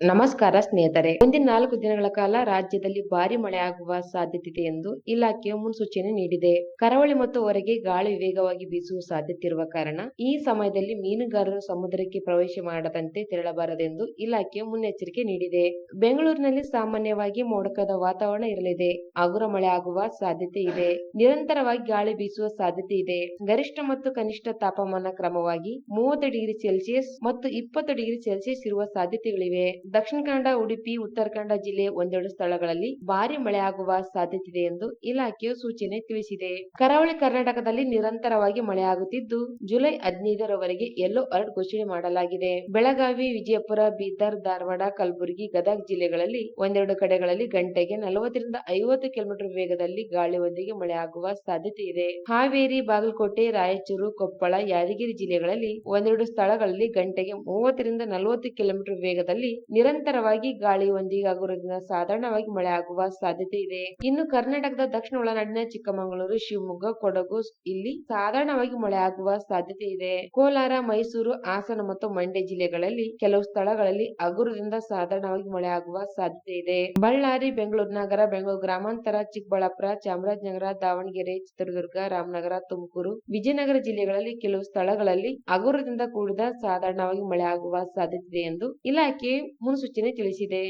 ನಮಸ್ಕಾರ ಸ್ನೇಹಿತರೆ. ಮುಂದಿನ ನಾಲ್ಕು ದಿನಗಳ ಕಾಲ ರಾಜ್ಯದಲ್ಲಿ ಭಾರಿ ಮಳೆಯಾಗುವ ಸಾಧ್ಯತೆ ಇದೆ ಎಂದು ಇಲಾಖೆಯು ಮುನ್ಸೂಚನೆ ನೀಡಿದೆ. ಕರಾವಳಿ ಮತ್ತು ಹೊರಗೆ ಗಾಳಿ ವೇಗವಾಗಿ ಬೀಸುವ ಸಾಧ್ಯತೆ ಇರುವ ಕಾರಣ ಈ ಸಮಯದಲ್ಲಿ ಮೀನುಗಾರರು ಸಮುದ್ರಕ್ಕೆ ಪ್ರವೇಶ ಮಾಡದಂತೆ ತೆರಳಬಾರದೆಂದು ಇಲಾಖೆಯು ಮುನ್ನೆಚ್ಚರಿಕೆ ನೀಡಿದೆ. ಬೆಂಗಳೂರಿನಲ್ಲಿ ಸಾಮಾನ್ಯವಾಗಿ ಮೋಡಕದ ವಾತಾವರಣ ಇರಲಿದೆ. ಹಗುರ ಮಳೆ ಆಗುವ ಸಾಧ್ಯತೆ ಇದೆ ನಿರಂತರವಾಗಿ ಗಾಳಿ ಬೀಸುವ ಸಾಧ್ಯತೆ ಇದೆ ಗರಿಷ್ಠ ಮತ್ತು ಕನಿಷ್ಠ ತಾಪಮಾನ ಕ್ರಮವಾಗಿ ಮೂವತ್ತು ಡಿಗ್ರಿ ಸೆಲ್ಸಿಯಸ್ ಮತ್ತು ಇಪ್ಪತ್ತು ಡಿಗ್ರಿ ಸೆಲ್ಸಿಯಸ್ ಇರುವ ಸಾಧ್ಯತೆಗಳಿವೆ. ದಕ್ಷಿಣ ಕನ್ನಡ, ಉಡುಪಿ, ಉತ್ತರ ಕನ್ನಡ ಜಿಲ್ಲೆ ಒಂದೆರಡು ಸ್ಥಳಗಳಲ್ಲಿ ಭಾರಿ ಮಳೆಯಾಗುವ ಸಾಧ್ಯತೆ ಇದೆ ಎಂದು ಇಲಾಖೆಯು ಸೂಚನೆ ತಿಳಿಸಿದೆ. ಕರಾವಳಿ ಕರ್ನಾಟಕದಲ್ಲಿ ನಿರಂತರವಾಗಿ ಮಳೆಯಾಗುತ್ತಿದ್ದು, ಜುಲೈ ಹದಿನೈದರವರೆಗೆ ಯೆಲ್ಲೋ ಅಲರ್ಟ್ ಘೋಷಣೆ ಮಾಡಲಾಗಿದೆ. ಬೆಳಗಾವಿ, ವಿಜಯಪುರ, ಬೀದರ್, ಧಾರವಾಡ, ಕಲಬುರಗಿ, ಗದಗ ಜಿಲ್ಲೆಗಳಲ್ಲಿ ಒಂದೆರಡು ಕಡೆಗಳಲ್ಲಿ ಗಂಟೆಗೆ ನಲವತ್ತರಿಂದ ಐವತ್ತು ಕಿಲೋಮೀಟರ್ ವೇಗದಲ್ಲಿ ಗಾಳಿಯೊಂದಿಗೆ ಮಳೆಯಾಗುವ ಸಾಧ್ಯತೆ ಇದೆ ಹಾವೇರಿ, ಬಾಗಲಕೋಟೆ, ರಾಯಚೂರು, ಕೊಪ್ಪಳ, ಯಾದಗಿರಿ ಜಿಲ್ಲೆಗಳಲ್ಲಿ ಒಂದೆರಡು ಸ್ಥಳಗಳಲ್ಲಿ ಗಂಟೆಗೆ ಮೂವತ್ತರಿಂದ ನಲವತ್ತು ಕಿಲೋಮೀಟರ್ ವೇಗದಲ್ಲಿ ನಿರಂತರವಾಗಿ ಗಾಳಿ ಹಗುರದಿಂದ ಸಾಧಾರಣವಾಗಿ ಮಳೆ ಆಗುವ ಸಾಧ್ಯತೆ ಇದೆ. ಇನ್ನು ಕರ್ನಾಟಕದ ದಕ್ಷಿಣ ಒಳನಾಡಿನ ಚಿಕ್ಕಮಗಳೂರು, ಶಿವಮೊಗ್ಗ, ಕೊಡಗು ಇಲ್ಲಿ ಸಾಧಾರಣವಾಗಿ ಮಳೆ ಆಗುವ ಸಾಧ್ಯತೆ ಇದೆ. ಕೋಲಾರ, ಮೈಸೂರು, ಹಾಸನ ಮತ್ತು ಮಂಡ್ಯ ಜಿಲ್ಲೆಗಳಲ್ಲಿ ಕೆಲವು ಸ್ಥಳಗಳಲ್ಲಿ ಹಗುರದಿಂದ ಸಾಧಾರಣವಾಗಿ ಮಳೆ ಆಗುವ ಸಾಧ್ಯತೆ ಇದೆ. ಬಳ್ಳಾರಿ, ಬೆಂಗಳೂರು ನಗರ, ಬೆಂಗಳೂರು ಗ್ರಾಮಾಂತರ, ಚಿಕ್ಕಬಳ್ಳಾಪುರ, ಚಾಮರಾಜನಗರ, ದಾವಣಗೆರೆ, ಚಿತ್ರದುರ್ಗ, ರಾಮನಗರ, ತುಮಕೂರು, ವಿಜಯನಗರ ಜಿಲ್ಲೆಗಳಲ್ಲಿ ಕೆಲವು ಸ್ಥಳಗಳಲ್ಲಿ ಹಗುರದಿಂದ ಕೂಡಿದ ಸಾಧಾರಣವಾಗಿ ಮಳೆ ಆಗುವ ಸಾಧ್ಯತೆ ಇದೆ ಎಂದು ಇಲಾಖೆ ಮುನ್ಸೂಚನೆ ತಿಳಿಸಿದೆ